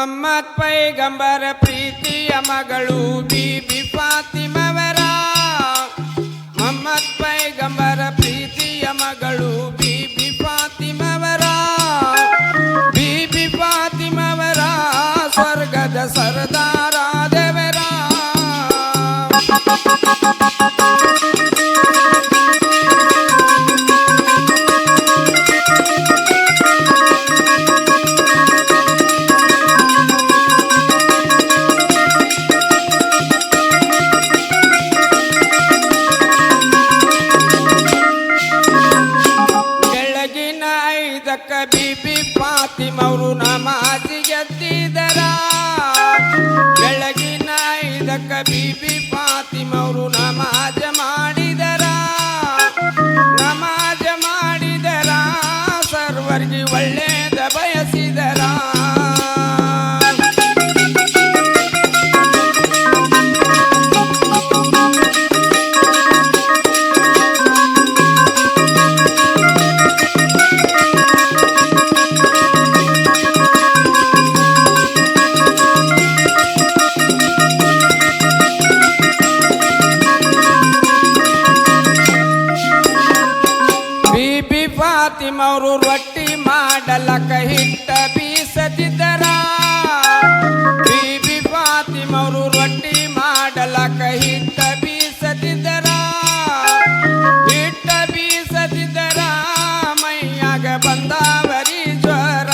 Mammoth ಪೈಗಂಬರ ಪ್ರೀತಿಯ ಮಗಳು ಬೀಬಿ ಫಾತಿಮವರ. ಮೊಹಮ್ಮದ್ ಪೈಗಂಬರ ಪ್ರೀತಿಯ ಮಗಳು ಬೀಬಿ ಫಾತಿಮವರ. ಬೀಬಿ ಫಾತಿಮವರ ಸ್ವರ್ಗದ ಸರ್ದಾರ ದೇವರ ಫಾತಿಮವರು ಮಾತಿ ಗೆದ್ದಿದರ ಬೆಳಗಿನ ಇದಕ್ಕ ಫಾತಿಮವರು ಫಾತಿಮವರು ರೊಟ್ಟಿ ಮಾಡಲಕ ಹಿಟ್ಟ ಬೀಸದಿದ್ದರ ಬಿಬಿ ಫಾತಿಮವರು ರೊಟ್ಟಿ ಮಾಡಲಕ ಹಿಟ್ಟ ಬೀಸದಿದ್ದರ ಹಿಟ್ಟ ಬೀಸದಿದ್ದರ ಮೈಯಾಗ ಬಂದಾವರಿ ಜ್ವರ?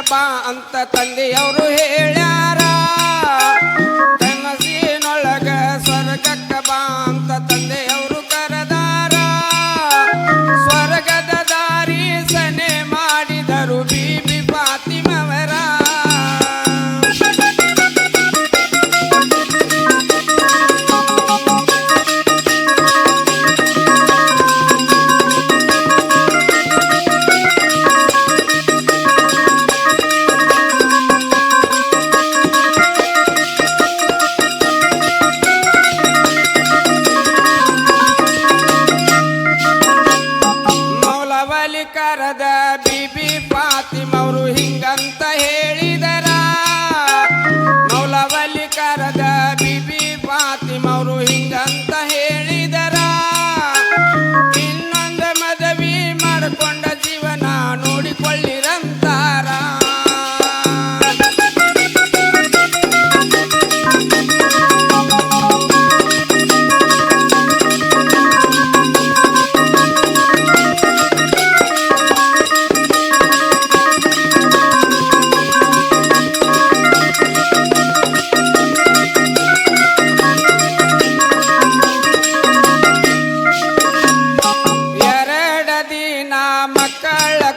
ಬಾ ಅಂತ ತಂದೆಯವರು ಹೇಳ್ಯಾರ. ಬಿಬಿ ಪಾತಿಮವರು ಹಿಂಗಂತ ಹೇಳಿದರ.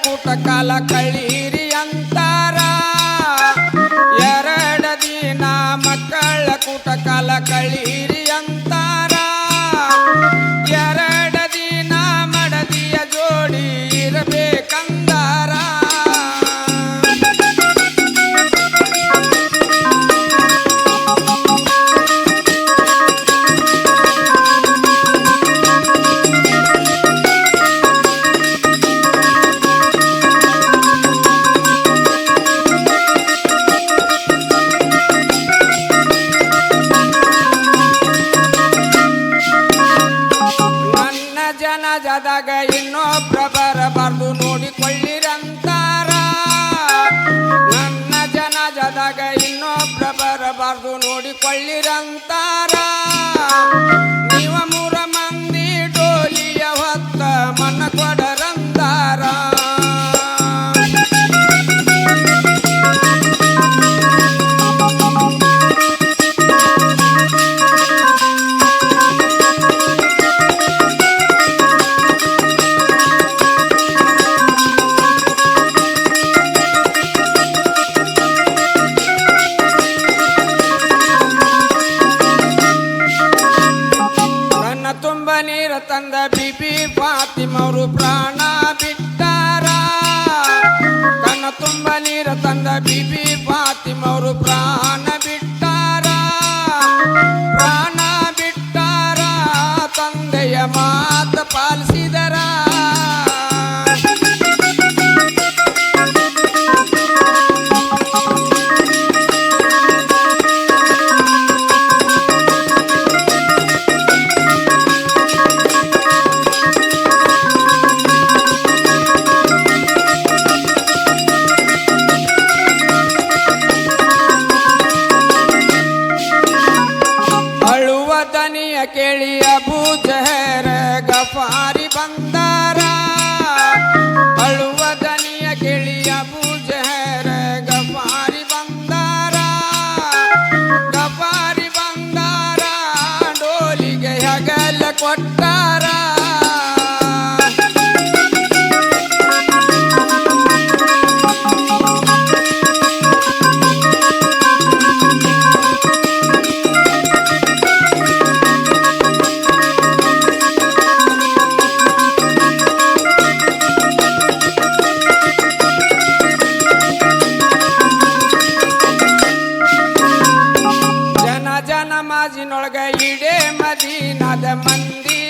ಕೂಟ ಕಾಲ ಕಳೀರಿ ಅಂತಾರ. ಎರಡ ದಿನ ಮಕ್ಕಳ ಕೂಟ ಕಾಲ ಕಳೀರಿ ಜನ ಇನ್ನೋ ಪ್ರಬರ ಬರಬಾರ್ದು ನೋಡಿಕೊಳ್ಳಿರಂತಾರ. ನನ್ನ ಜನ ಜದಗ ಇನ್ನೋ ಪ್ರಬರ ಬರಬಾರ್ದು ನೋಡಿಕೊಳ್ಳಿರಂತಾರ. ತುಂಬ ನೀರ ತಂದ ಬಿಬಿ ಫಾತಿಮವರು ಪ್ರಾಣ ಬಿಟ್ಟಾರ. ಕಣ್ಣ ತುಂಬ ನೀರ ತಂದ ಬಿಬಿ ಫಾತಿಮವರು ಪ್ರಾಣ ಬಿಟ್ಟಾರ. ಪ್ರಾಣ ಬಿಟ್ಟಾರ, ತಂದೆಯ ಮಾತ ಪಾಲಿಸಿದರ. ಅಳುವ ದನಿಯ ಗಾಜಿನೊಳಗ ಇಡೇ ಮದೀನದ ಮಂದಿ.